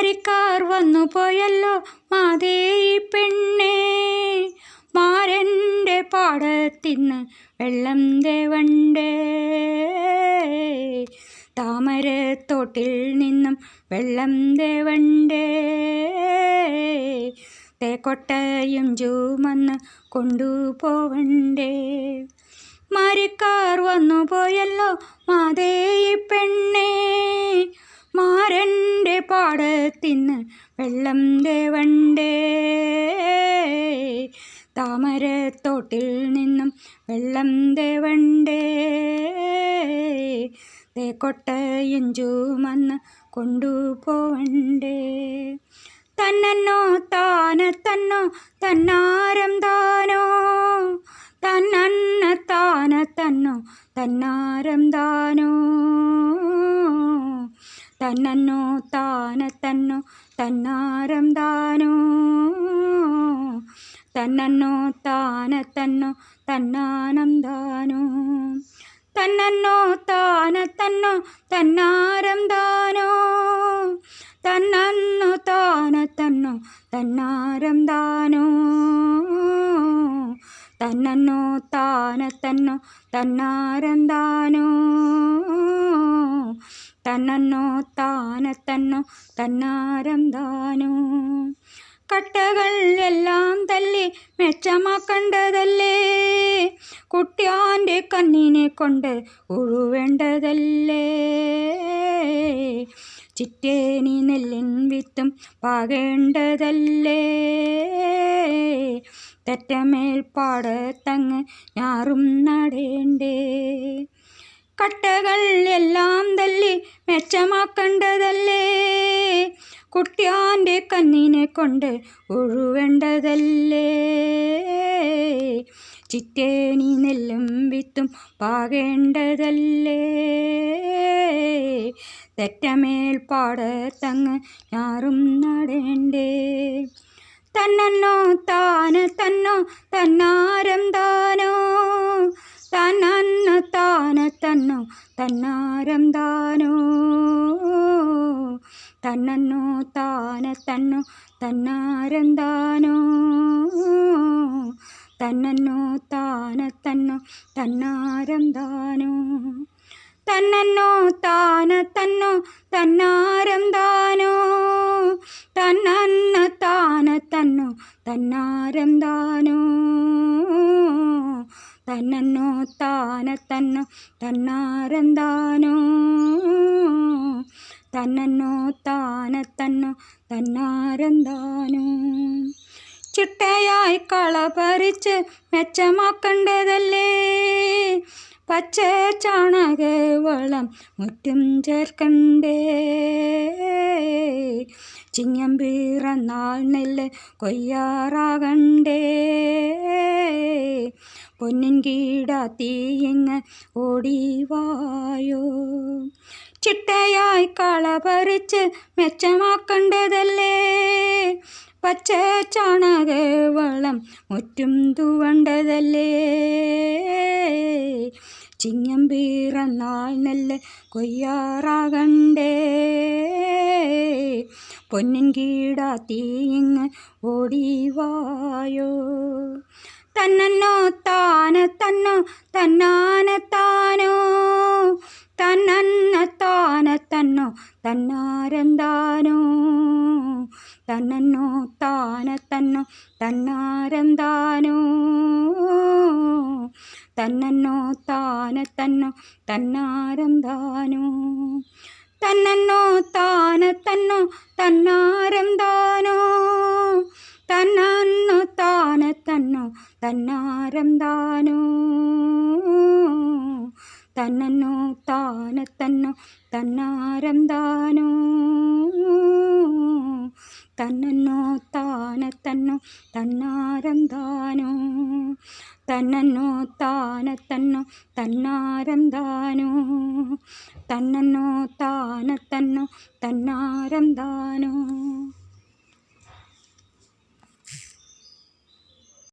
മാരിക്കാർ വന്നു പോയല്ലോ മാതേ പെണ്ണേ. മാരന്റെ പാടത്തിന്ന് വെള്ളം ദേവണ്ടേ താമരത്തോട്ടിൽ നിന്നും വെള്ളം ദേവണ്ടേ തേക്കൊട്ടയും ചുമന്ന് കൊണ്ടുപോവണ്ടേ. മാരിക്കാർ വന്നു പോയല്ലോ മാതേ പെണ്ണേ. പാടത്തിന്ന് വെള്ളം ദേവണ്ടേ താമരത്തോട്ടിൽ നിന്നും വെള്ളം ദേവണ്ടേ തേക്കൊട്ടയും മന്ന് കൊണ്ടുപോവണ്ടേ തന്നോ താന തന്നോ തന്നാരം താനോ. തന്നന്ന താന തന്നോ തന്നാരം താനോ. തന്നോ താന തന്നോ തന്നാരം തന്നോ താന തന്നോ തന്നാനം ദാനോ തന്നോ താന തന്നോ തന്നാരം ദാനോ തന്നോ താന തന്നോ തന്നാരം ദാനോ തന്നോ താന തന്നോ തന്നാരം ദാനോ തന്നോ താന തന്നോ തന്നാരം താനോ കട്ടകൾ എല്ലാം തല്ലി മെച്ചമാക്കണ്ടതല്ലേ കുട്ടിയാന്റെ കണ്ണിനെ കൊണ്ട് ഉഴുവേണ്ടതല്ലേ? ചിറ്റേനി നെല്ലിൻ വിത്തും പാകേണ്ടതല്ലേ? തെറ്റമേൽ തങ്ങ് ഞാറും നടേണ്ടേ? കട്ടകൾ എല്ലാം തല്ലി മെച്ചമാക്കേണ്ടതല്ലേ? കുട്ടിയാന്റെ കണ്ണിനെ കൊണ്ട് ഒഴുവേണ്ടതല്ലേ ചിറ്റേനി നെല്ലും വിത്തും പാകേണ്ടതല്ലേ? തെറ്റമേൽ പാടത്തങ്ങ് ഞാറും നടേണ്ടേ? തന്നോ താന തന്നോ തന്നാരം താനോ തന്നന്ന താന തന്നോ തന്നാരം താനോ? തന്നോ താന തന്നോ തന്നാരം താനോ? തന്നോ താന തന്നോ തന്നാരം താനോ? തന്നോ താന തന്നോ തന്നാരം താനോ? തന്നന്ന താന തന്നോ തന്നാരം താനോ? തന്നോ താന തന്നോ തന്നാരെന്താനോ? താനോ തന്നോ താന തന്നോ തന്നാരെന്താനോ? താനോ ചിട്ടയായി കള പറിച്ച് മെച്ചമാക്കേണ്ടതല്ലേ? പച്ച ചാണക വളം മുറ്റും ചേർക്കണ്ടേ? ചിങ്ങം പിറന്നാൾ നെല്ല് കൊയ്യാറാകണ്ടേ? പൊന്നിൻ കീടാത്തീയങ്ങ് ഓടിവായോ? ചിട്ടയായി കള പറിച്ച് മെച്ചമാക്കേണ്ടതല്ലേ? പച്ച ചാണക വളം മുറ്റും തൂവണ്ടതല്ലേ? ചിങ്ങം പിറന്നാൾ നെല്ല് കൊയ്യാറാകണ്ടേ? പൊന്നിൻ തീയങ്ങ് ഓടിവായോ? തന്നോ താന തന്നോ തന്നാന താനോ. തന്നന്ന താന തന്നോ തന്നാരന്താനോ. തന്നോ താന തന്നോ തന്നാരന്താനോ. തന്നോ താന തന്നോ തന്നാരന്താനോ. തന്നോ താന ಮರೆಂದಾನೋ ತನ್ನನ್ನು ತಾನ തന്നാരം താനോ തന്നോ താന തന്നു തന്നാരം താനോ തന്നോ താന തന്നു തന്നാരം താനോ തന്നോ താന തന്നാരം താനോ